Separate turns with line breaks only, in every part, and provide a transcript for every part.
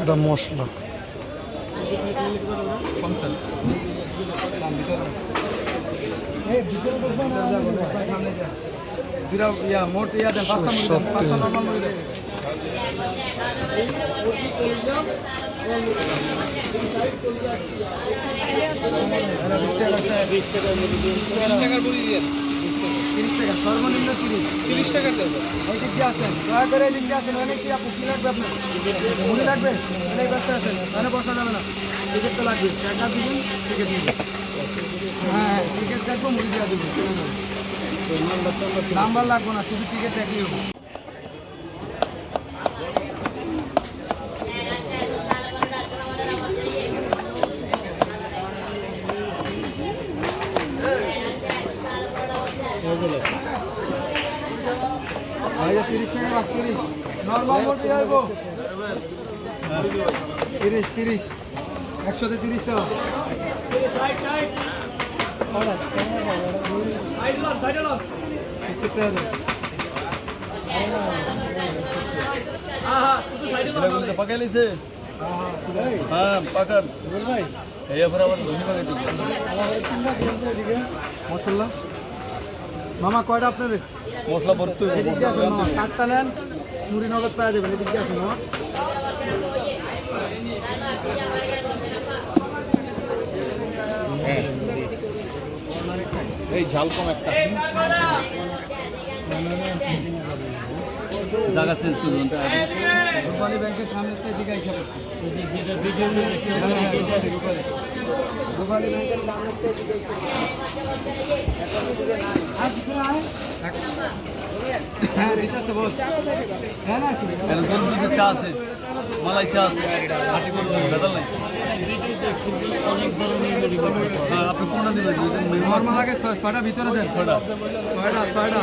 এটা মশলা।
বিশ টাকার
তিরিশ টাকা সর্বনিম্ন তিরিশ।
তিরিশ টাকা দেবো।
এই দিক দিয়ে আসেন দয়া করে এই দিক দিয়ে আসেন অনেক কি আপু কি লাগবে আপনার মুড়ি লাগবে অনেক ব্যস্ত আছেন তাহলে বসা যাবে না। টিকিট তো লাগবে টাকা দিবেন টিকিট দিবেন। হ্যাঁ টিকিট দেখব মুড়ি দেওয়া নাম্বার লাগবো না শুধু টিকিট দেখলেই হবে। তিরিশ টাকা রাখ তিরিশ নর্মাল মোটি হইব তিরিশ তিরিশ একশোতে তিরিশ টাকা।
পাকাইলিছে হ্যাঁ পাকার এই এবার আবার ধনী পাকাই
মশলা মামা কয়টা আপনার
মশলা ভরতে হবে,
এদিক দিয়ে আসুন মামা
আনতে
নেন মুড়ি নগদ পাওয়া যাবেন এদিক দিয়ে আসুন মামা
এই ঝাল কম একটা জায়গা চেঞ্জ করবেন
রূপালী ব্যাংকের সামনে থেকে এদিকে এসে হ্যাঁ হ্যাঁ
চা আছে মালাই চা আছে হ্যাঁ আপনি কোনটা দিবেন
নর্মাল আগে ছয় ছয়টা ভিতরে দেন
ছয়টা
ছয়টা ছয়টা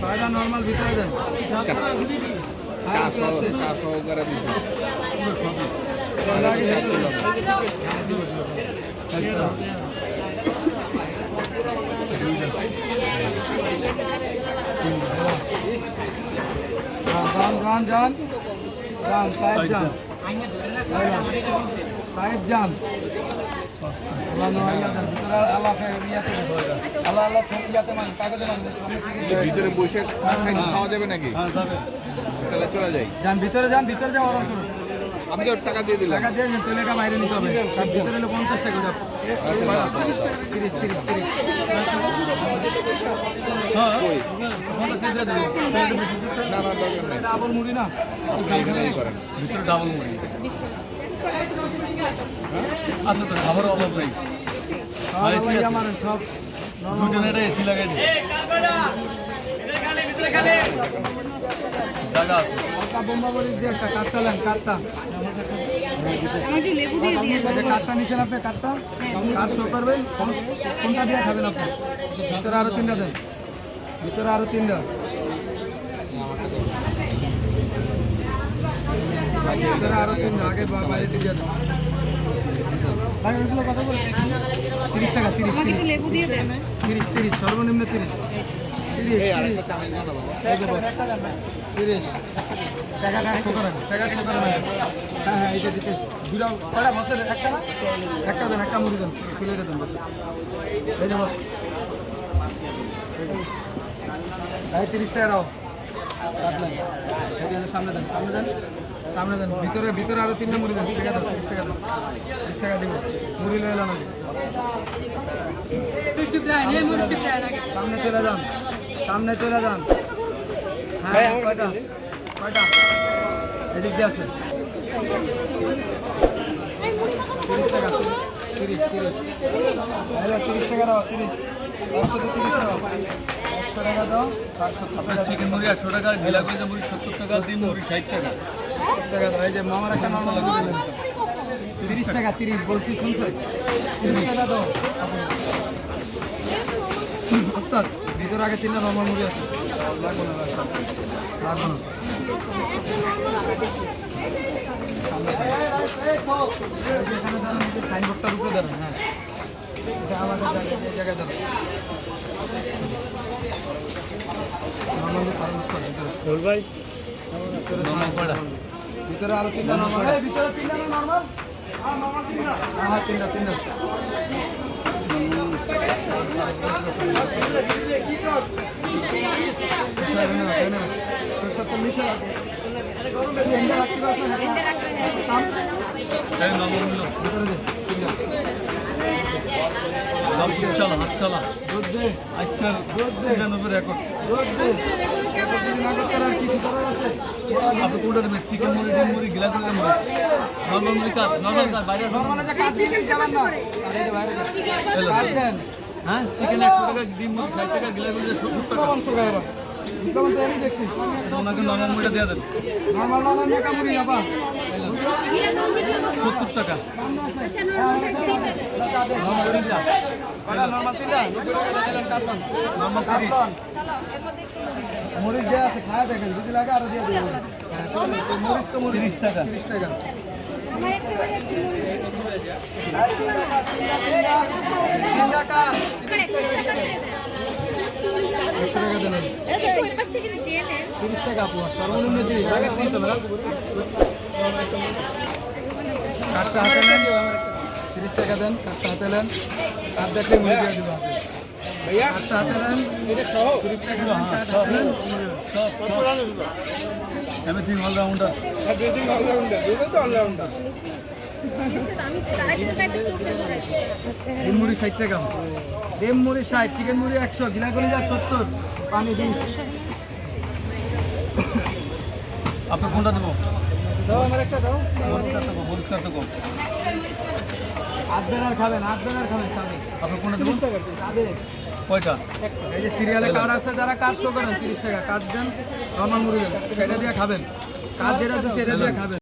ছয়টা নর্মাল ভিতরে দেন হ্যাঁ, আছে, আছে। হ্যাঁ, যান যান। যান সাহেব যান। সাহেব যান। ভিতরে আল্লাহ খে- ইয়াতে দেন। আল্লাহ আল্লাহ খে- ইয়াতে মান কাগজে মান সামনে থেকে যান।
ভিতরে বসে খাওয়া যাবে নাকি?
হ্যাঁ
চলে যাই।
যান ভিতরে যান ভিতরে অর্ডার করুন
আমি তো টাকা দিয়ে দিলাম।
টাকা দিয়ে যান তেলেটা বাইরে নিতে হবে কারণ ভিতরে হলে পঞ্চাশ টাকা যাবে তিরিশ তিরিশ তিরিশ।
হ্যাঁ
ডাবল মুড়ি না?
ভিতরে ডাবল মুড়ি। আচ্ছা তো খাবারের অভাব নেই।
ইয়া মারেন সব
দুজন এসি লাগাই দিই জায়গা আছে।
হালকা বোম্বা বড়ি দিয়ে একটা কাঠটা নেন কাঠটা
আমাকে লেবু দিয়ে দিয়ে
এই যে কাঠটা নিছেন আপনি কাঠটা? কাঠ শো করবেন কোনটা দিয়ে খাবেন আপনি? ভিতরে আরও তিনটা দেন। ভিতরে আরও তিনটা। ভিতরে আরও তিনটা আগে বাইরে দিয়ে দেন। তিরিশ টাকা তিরিশ
দেন
তিরিশ তিরিশ সর্বনিম্ন তিরিশ। তিরিশ তিরিশ। হ্যাঁ হ্যাঁ এইটা দিতেছি দুটা কটা একটা না একটা দেন একটা মুড়ি দেন প্লেটে দেন বসে এই যে তিরিশ টাকা যে সামনে দেন সামনে দেন সামনে দেন ভিতরে ভিতরে আরও তিনটা মুড়ি দেন টাকা দেন তিরিশ টাকা দেন তিরিশ টাকা দিব মুড়ি লয়ে সামনে চলে যান। সামনে চলে যান। হ্যাঁ কয়টা এদিক দিয়ে তিরিশ টাকা। তিরিশ তিরিশ। তিরিশ টাকা দাও তিরিশ। একশো তো তিরিশ টাকা একশো টাকা দাও
আপনার চিকেন মুড়ি একশো টাকা ঢিলা করে মুড়ি সত্তর টাকা ডিম মুড়ি ষাট টাকা।
টাকা দাও। এই যে মামার একটা নর্মাল দেন তিরিশ টাকা তিরিশ বলছি শুনছেন? তিরিশ টাকা দাও। ওস্তাদ ভিতরে আগে তিনটা নর্মাল মুরগি আছে। লাগবো না লাগবো না। সাইনবোর্ডটার উপরে দাঁড়ান হ্যাঁ। এটা আমাদের জায়গায় দাঁড়ান
ভাই?
ভিতরে আরও তিনটা নর্মাল ভিতরে তিনটা নর্মাল হ্যাঁ হ্যাঁ তিনটা তিনটা।
চালা হাত চালা আজকাল তিরানব্বই রেকর্ড আপনি কোনটা দেবেন চিকেন মুড়ি ডিম মুড়ি গিলা করে মুড়ি নর্মাল কাজ নর্মাল কাজ বাইরে
নর্মাল যে কাট দিয়ে দিতে না বাইরে দেন। কাট দেন
হ্যাঁ চিকেন একশো টাকা ডিম মুড়ি ষাট টাকা গিলা করে সত্তর টাকা।
এনে দেখছি
ওনাকে নর্মাল মুড়িটা
মুড়ি আপা
সত্তর টাকা।
টাকা মরিচ দেওয়া আছে খায়া দেখেন যদি লাগে আরও দিয়ে মরিচ তো মরিচ
তিরিশ টাকা।
তিরিশ টাকা। টাকা টাকা তিরিশ টাকা আপু সর্বনিম্ন তিরিশ আগে তিরিশ কাঠটা হাতে নেন তিরিশ টাকা দেন কাঠটা হাতে নেন কাঠ দেখলে মুড়ি দিয়ে দিব কাঠটা হাতে নেন তিরিশ টাকা দেন কাঠ হাতে নেন
সব সব অলরাউন্ডার
ডিম মুড়ি ষাট টাকা। ডিম মুড়ি ষাট চিকেন মুড়ি একশো গিলা করে যা সত্তর পানি দিন।
আপনি কোনটা দেবো?
সিরিয়ালে কার্ড আছে যারা কার্ড শো করেন তিরিশ টাকা। কার্ড দেন নর্মাল মুড়ি দেন। এটা দিয়ে খাবেন। কার্ড যেটা দিয়ে খাবেন।